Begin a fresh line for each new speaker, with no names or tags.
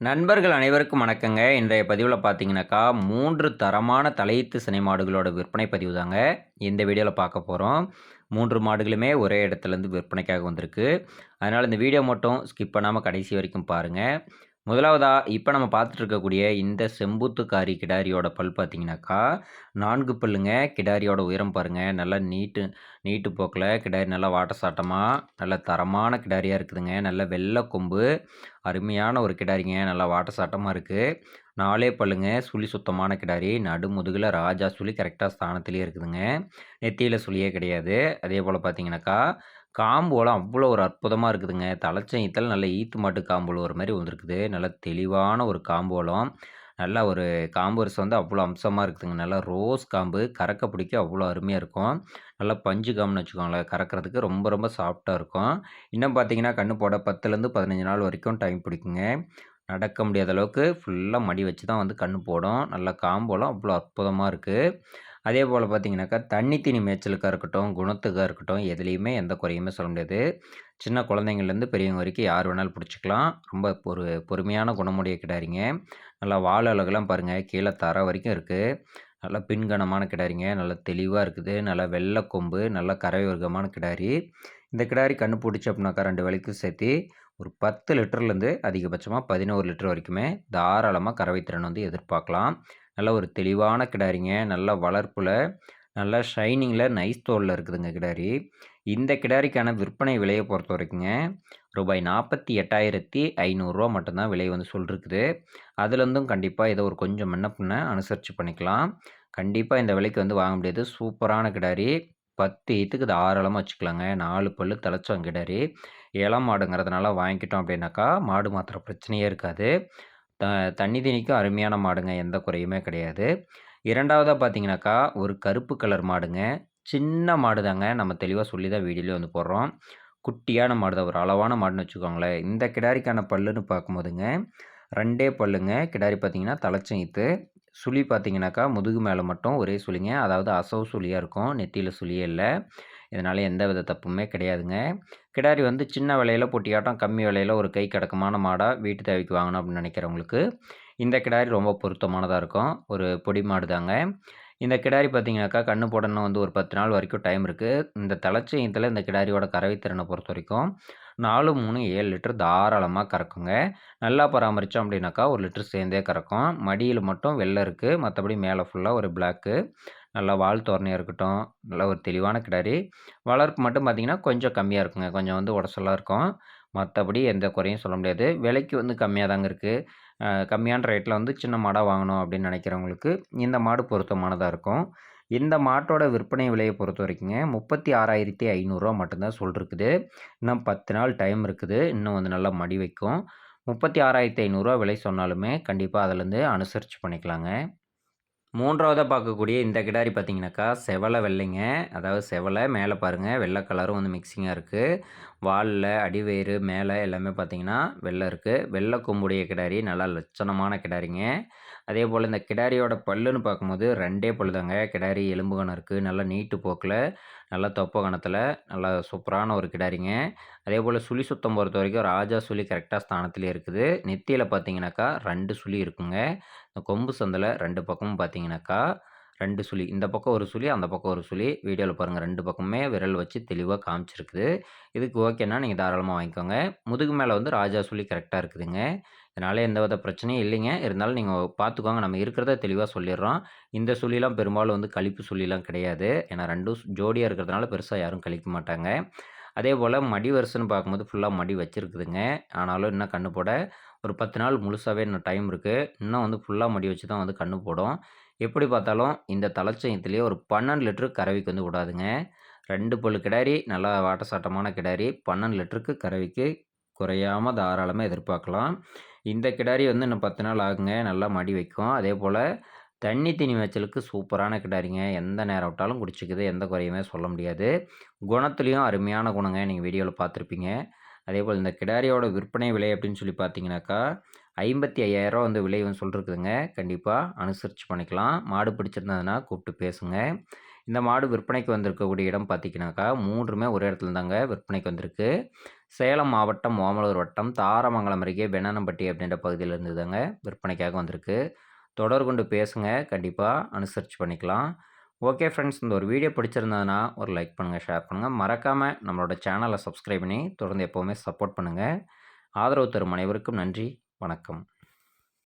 நண்பர்கள் அனைவருக்கும் வணக்கங்க. இன்றைய பதிவில் பார்த்தீங்கன்னாக்கா, மூன்று தரமான தலையீத்து சினை மாடுகளோட விற்பனை பதிவு தாங்க. இந்த வீடியோவில் பார்க்க போகிறோம் மூன்று மாடுகளுமே ஒரே இடத்துலேருந்து விற்பனைக்காக வந்திருக்கு. அதனால் இந்த வீடியோ மட்டும் ஸ்கிப் பண்ணாமல் கடைசி வரைக்கும் பாருங்கள் முதலாவதாக இப்போ நம்ம பார்த்துட்டு இருக்கக்கூடிய இந்த செம்புத்துக்காரி கிடாரியோட பல் பார்த்தீங்கன்னாக்கா, நான்கு பல்லுங்க. கிடாரியோட உயரம் பாருங்கள் நல்லா நீட்டு நீட்டு போக்கில் கிடாரி நல்லா வாட்டசாட்டமா, நல்ல தரமான கிடாரியாக இருக்குதுங்க. நல்ல வெள்ளை கொம்பு. அருமையான ஒரு கிடாரிங்க. நல்லா வாட்டசாட்டமா இருக்கு. 4 பல்லுங்க. சுழி சுத்தமான கிடாரி. நடுமுதுகில் ராஜா சுழி கரெக்டாக ஸ்தானத்துலேயே இருக்குதுங்க. நெத்தியில் சுழியே கிடையாது. அதே போல் பார்த்தீங்கன்னாக்கா, காம்போலாம் அவ்வளோ ஒரு அற்புதமாக இருக்குதுங்க. தலைச்சயத்தில் நல்ல ஈத்து மாட்டு காம்புல ஒரு மாதிரி வந்திருக்குது. நல்ல தெளிவான ஒரு காம்போலம். நல்லா ஒரு காம்பர்ஸ் வந்து அவ்வளோ அம்சமாக இருக்குதுங்க. நல்லா ரோஸ் காம்பு. கறக்க பிடிக்க அவ்வளோ அருமையாக இருக்கும். நல்லா பஞ்சு காம்புன்னு வச்சுக்கோங்களேன். கறக்கிறதுக்கு ரொம்ப ரொம்ப சாஃப்டாக இருக்கும். இன்னும் பார்த்தீங்கன்னா, கண்ணு போட 10லருந்து 15 நாள் வரைக்கும் டைம் பிடிக்குங்க. நடக்க முடியாத அளவுக்கு ஃபுல்லாக மடி வச்சு தான் வந்து கண்ணு போடும். நல்லா காம்போலாம் அவ்வளோ அற்புதமாக இருக்குது அதே போல் பார்த்தீங்கனாக்கா தண்ணி தீனி மேய்ச்சலுக்காக இருக்கட்டும், குணத்துக்காக இருக்கட்டும், எதுலேயுமே எந்த குறையுமே சொல்ல முடியாது. சின்ன குழந்தைங்கள்லேருந்து பெரியவங்க வரைக்கும் யார் வேணாலும் பிடிச்சிக்கலாம் ரொம்ப ஒரு பொறுமையான குணமுடைய கிடாரிங்க. நல்லா வால் அலகுலாம் பாருங்கள் கீழே தர வரைக்கும் இருக்குது நல்லா பின்கணமான கிடாரிங்க. நல்லா தெளிவாக இருக்குது. நல்லா வெள்ளை கொம்பு. நல்லா கறவை வர்க்கமான கிடாரி. இந்த கிடாரி கண்ணு போட்டுச்சு அப்படின்னாக்கா 2 வேளைக்கும் சேர்த்து ஒரு 10 லிட்டர்லேருந்து அதிகபட்சமாக பதினோரு லிட்டர் வரைக்குமே தாராளமாக கறவை திறன் வந்து எதிர்பார்க்கலாம். நல்ல ஒரு தெளிவான கிடாரிங்க. நல்ல வளர்ப்பில் நல்லா ஷைனிங்கில் நைஸ் தோலில் இருக்குதுங்க கிடாரி. இந்த கிடாரிக்கான விற்பனை விலையை பொறுத்த வரைக்குங்க ரூபாய் நாற்பத்தி எட்டாயிரத்தி ஐநூறுரூவா மட்டும்தான் விலை வந்து சொல்லிருக்குது. அதுலேருந்தும் கண்டிப்பாக இதை ஒரு கொஞ்சம் முன்ன பின்ன அனுசரித்து பண்ணிக்கலாம். கண்டிப்பாக இந்த விலைக்கு வந்து வாங்க முடியாது. சூப்பரான கிடாரி. 10 ஈத்துக்கு ஆறாளமாக வச்சுக்கலாங்க. நாலு பல்லு தலச்சம் கிடாரி. இளம் மாடுங்கிறதுனால வாங்கிக்கிட்டோம் அப்படின்னாக்கா, மாடு மாத்துற பிரச்சனையே இருக்காது. த தண்ணி திணிக்கும் அருமையான மாடுங்க. எந்த குறையுமே கிடையாது. இரண்டாவதாக பார்த்தீங்கன்னாக்கா, ஒரு கருப்பு கலர் மாடுங்க. சின்ன மாடு தாங்க. நம்ம தெளிவாக சொல்லி தான் வீடியோலேயே வந்து போடுறோம். குட்டியான மாடு தான். ஒரு அளவான மாடுன்னு வச்சுக்கோங்களேன். இந்த கிடாரிக்கான பல்லுன்னு பார்க்கும்போதுங்க, ரெண்டே பல்லுங்க. கிடாரி பார்த்தீங்கன்னா, தலச்சம் ஈத்து. சுழி பார்த்தீங்கன்னாக்கா, முதுகு மேலே மட்டும் ஒரே சுழிங்க. அதாவது அசவு சுழியாக இருக்கும். நெத்தியில் சுழியே இதனால் எந்த வித தப்புமே கிடையாதுங்க. கிடாரி வந்து சின்ன விலையில் பொட்டியாட்டம் கம்மி விலையில் ஒரு கை கடக்கமான மாடாக வீட்டு தேவைக்கு வாங்கணும் அப்படின்னு நினைக்கிறவங்களுக்கு, இந்த கிடாரி ரொம்ப பொருத்தமானதாக இருக்கும். ஒரு பொடி மாடு தாங்க. இந்த கிடாரி பார்த்தீங்கன்னாக்கா, கண்ணு போடணும் வந்து ஒரு 10 நாள் வரைக்கும் டைம் இருக்குது இந்த தலைச்சையத்தில் இந்த கிடாரியோட கறவை திறனை பொறுத்த வரைக்கும் 4, 3, 7 லிட்டர் தாராளமாக கறக்குங்க. நல்லா பராமரித்தோம் அப்படின்னாக்கா, ஒரு லிட்டர் சேர்ந்தே கறக்கும். மடியில் மட்டும் வெள்ளை இருக்குது மற்றபடி மேலே ஃபுல்லாக ஒரு பிளாக்கு. நல்லா வால் தோரணையாக இருக்கட்டும். நல்ல ஒரு தெளிவான கிடாரி. வளர்ப்பு மட்டும் பார்த்திங்கன்னா கொஞ்சம் கம்மியாக இருக்குங்க. கொஞ்சம் வந்து உடசலாக இருக்கும். மற்றபடி எந்த குறையும் சொல்ல முடியாது. விலைக்கு வந்து கம்மியாக தாங்க இருக்குது கம்மியான ரேட்டில் வந்து சின்ன மாடாக வாங்கணும் அப்படின்னு நினைக்கிறவங்களுக்கு, இந்த மாடு பொருத்தமானதாக இருக்கும். இந்த மாட்டோட விற்பனை விலையை பொறுத்த வரைக்குங்க முப்பத்தி ஆறாயிரத்தி ஐநூறுரூவா மட்டும்தான் சொல்லிருக்குது. இன்னும் 10 நாள் டைம் இருக்குது. இன்னும் வந்து நல்லா மடி வைக்கும். முப்பத்தி ஆறாயிரத்தி ஐநூறுரூவா விலை சொன்னாலுமே, கண்டிப்பாக அதுலேருந்து அனுசரித்து பண்ணிக்கலாங்க. மூன்றாவதாக பார்க்கக்கூடிய இந்த கிடாரி பார்த்தீங்கன்னாக்கா, செவலை வெள்ளைங்க. அதாவது செவலை மேலே பாருங்கள் வெள்ளை கலரும் வந்து மிக்சிங்காக இருக்குது வால்ல, அடிவயிறு, மேலே எல்லாமே பார்த்தீங்கன்னா, வெள்ளை இருக்குது வெள்ளை கொம்புடைய கிடாரி. நல்லா லட்சணமான கிடாரிங்க. அதே போல் இந்த கிடாரியோட பல்லுன்னு பார்க்கும்போது ரெண்டே பல்லு தாங்க. கிடாரி எலும்பு கணம் இருக்குது நல்லா நீட்டு போக்கில் நல்லா தொப்ப கணத்தில் நல்லா சூப்பரான ஒரு கிடாரிங்க. அதே போல் சுழி சுத்தம் பொறுத்த வரைக்கும் ராஜா சுழி கரெக்டாக ஸ்தானத்திலேயே இருக்குது. நெத்தியில் பார்த்தீங்கன்னாக்கா, ரெண்டு சுழி இருக்குங்க. இந்த கொம்பு சந்தில் ரெண்டு பக்கமும் பார்த்தீங்கன்னாக்கா, ரெண்டு சுழி. இந்த பக்கம் ஒரு சுழி, அந்த பக்கம் ஒரு சுழி. வீடியோவில் பாருங்கள் ரெண்டு பக்கமுமே விரல் வச்சு தெளிவாக காமிச்சிருக்குது. இதுக்கு ஓகேன்னா நீங்கள் தாராளமாக வாங்கிக்கோங்க. முதுகு மேலே வந்து ராஜா சுழி கரெக்டாக இருக்குதுங்க. இதனால் எந்த வித பிரச்சனையும் இல்லைங்க. இருந்தாலும் நீங்கள் பார்த்துக்கோங்க. நம்ம இருக்கிறத தெளிவாக சொல்லிடுறோம் இந்த சுழிலாம் பெரும்பாலும் வந்து கழிப்பு சுழிலாம் கிடையாது. ஏன்னா ரெண்டும் ஜோடியாக இருக்கிறதுனால பெருசாக யாரும் கழிக்க மாட்டாங்க. அதேபோல மடி வரிசைன்னு பார்க்கும்போது ஃபுல்லாக மடி வச்சுருக்குதுங்க ஆனாலும் இன்னும் கண்ணு போட ஒரு 10 நாள் முழுசாகவே இன்னும் டைம் இருக்குது இன்னும் வந்து ஃபுல்லாக மடி வச்சு தான் வந்து கண்ணு போடும். எப்படி பார்த்தாலும் இந்த தலைச்சயத்துலேயே ஒரு 12 லிட்டர் கறவைக்கு வந்து விடாதுங்க. ரெண்டு பல் கிடாரி. நல்லா வாட்டசாட்டமான கிடாரி. 12 லிட்டருக்கு கறவைக்கு குறையாம தாராளமாக எதிர்பார்க்கலாம். இந்த கிடாரி வந்து இன்னும் 10 நாள் ஆகுங்க. நல்லா மடி வைக்கும். அதே போல் தண்ணி தீனி மேய்ச்சலுக்கு சூப்பரான கிடாரிங்க. எந்த நேரம் விட்டாலும் குடிச்சிக்குது எந்த குறையுமே சொல்ல முடியாது. குணத்துலேயும் அருமையான குணங்க. நீங்கள் வீடியோவில் பார்த்துருப்பீங்க. அதே போல் இந்த கிடாரியோட விற்பனை விலை அப்படின்னு சொல்லி பார்த்தீங்கன்னாக்கா, ஐம்பத்தி 55,000 வந்து விலை வந்து சொல்லிருக்குதுங்க. கண்டிப்பாக அனுசரித்து பண்ணிக்கலாம். மாடு பிடிச்சிருந்ததுன்னா கூப்பிட்டு பேசுங்க. இந்த மாடு விற்பனைக்கு வந்திருக்கக்கூடிய இடம் பார்த்தீங்கன்னாக்கா மூன்றுமே ஒரே இடத்துல தாங்க விற்பனைக்கு வந்திருக்கு சேலம் மாவட்டம் ஓமலூர் வட்டம் தாரமங்கலம் அருகே பெண்ணானம்பட்டி அப்படின்ற பகுதியில் இருந்து தாங்க விற்பனைக்காக வந்திருக்கு தொடர் கொண்டு பேசுங்க கண்டிப்பாக அனுசரித்து பண்ணிக்கலாம் ஓகே ஃப்ரெண்ட்ஸ் இந்த ஒரு வீடியோ பிடிச்சிருந்ததுன்னா ஒரு லைக் பண்ணுங்கள் ஷேர் பண்ணுங்கள் மறக்காமல் நம்மளோட சேனலை சப்ஸ்கிரைப் பண்ணி தொடர்ந்து எப்போவுமே சப்போர்ட் பண்ணுங்கள் ஆதரவு தரும் அனைவருக்கும் நன்றி வணக்கம்.